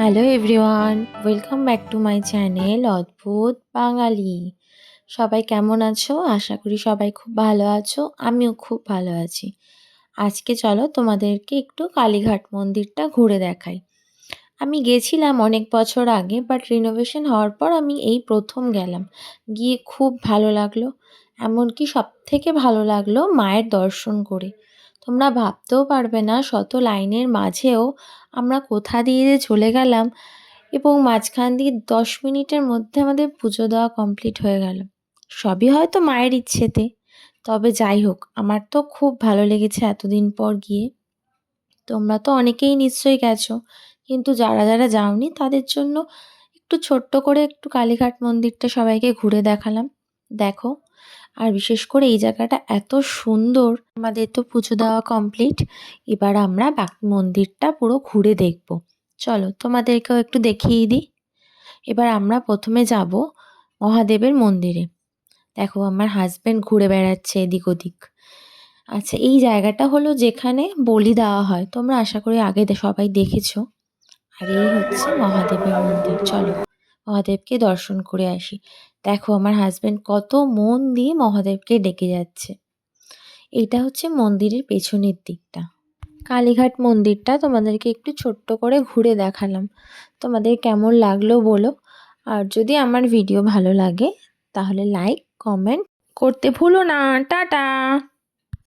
Hello everyone welcome back to my channel Adbhut Bangali. সবাই কেমন আছো? আশা করি সবাই খুব ভালো আছো, আমিও খুব ভালো আছি। আজকে চলো তোমাদেরকে একটু কালীঘাট মন্দিরটা ঘুরে দেখাই। আমি গেছিলাম অনেক বছর আগে বাট রিনোভেশন হওয়ার পর আমি এই প্রথম গেলাম। গিয়ে খুব ভালো লাগল, এমনকি সব থেকে ভালো লাগল মায়ের দর্শন করে। তোমরা ভাবতেও পারবে না শত লাইনের মাঝেও আমরা কোথা দিয়ে যে চলে গেলাম এবং মাঝখান দিয়ে দশ মিনিটের মধ্যে আমাদের পুজো দেওয়া কমপ্লিট হয়ে গেল। সবই হয়তো মায়ের ইচ্ছেতে, তবে যাই হোক, আমার তো খুব ভালো লেগেছে এতদিন পর গিয়ে। তোমরা তো অনেকেই নিশ্চয়ই গেছো, কিন্তু যারা যারা যাওনি তাদের জন্য একটু ছোট্ট করে একটু কালীঘাট মন্দিরটা সবাইকে ঘুরে দেখালাম। দেখো আর বিশেষ করে এই জায়গাটা এত সুন্দর। আমাদের তো পুজো দেওয়া কমপ্লিট এবার আমরা বাকি, মন্দিরটা পুরো ঘুরে দেখব। চলো তোমাদেরকেও একটু দেখিয়ে দিই। এবার আমরা প্রথমে যাব মহাদেবের মন্দিরে। দেখো আমার হাজব্যান্ড ঘুরে বেড়াচ্ছে এদিক ওদিক। আচ্ছা এই জায়গাটা হলো যেখানে বলি দেওয়া হয়। তোমরা আশা করি আগে সবাই দেখেছ। আর এই হচ্ছে মহাদেবের মন্দির। চলো। মহাদেবকে দর্শন করে আসি। দেখো আমার হাজব্যান্ড কত মন দিয়ে মহাদেবকে ডেকে যাচ্ছে। এটা হচ্ছে মন্দিরের পেছনের দিকটা। কালীঘাট মন্দিরটা তোমাদেরকে একটু ছোট্ট করে ঘুরে দেখালাম। তোমাদের কেমন লাগল বলো? আর যদি আমার ভিডিও ভালো লাগে, তাহলে লাইক কমেন্ট করতে ভুলো না। টাটা!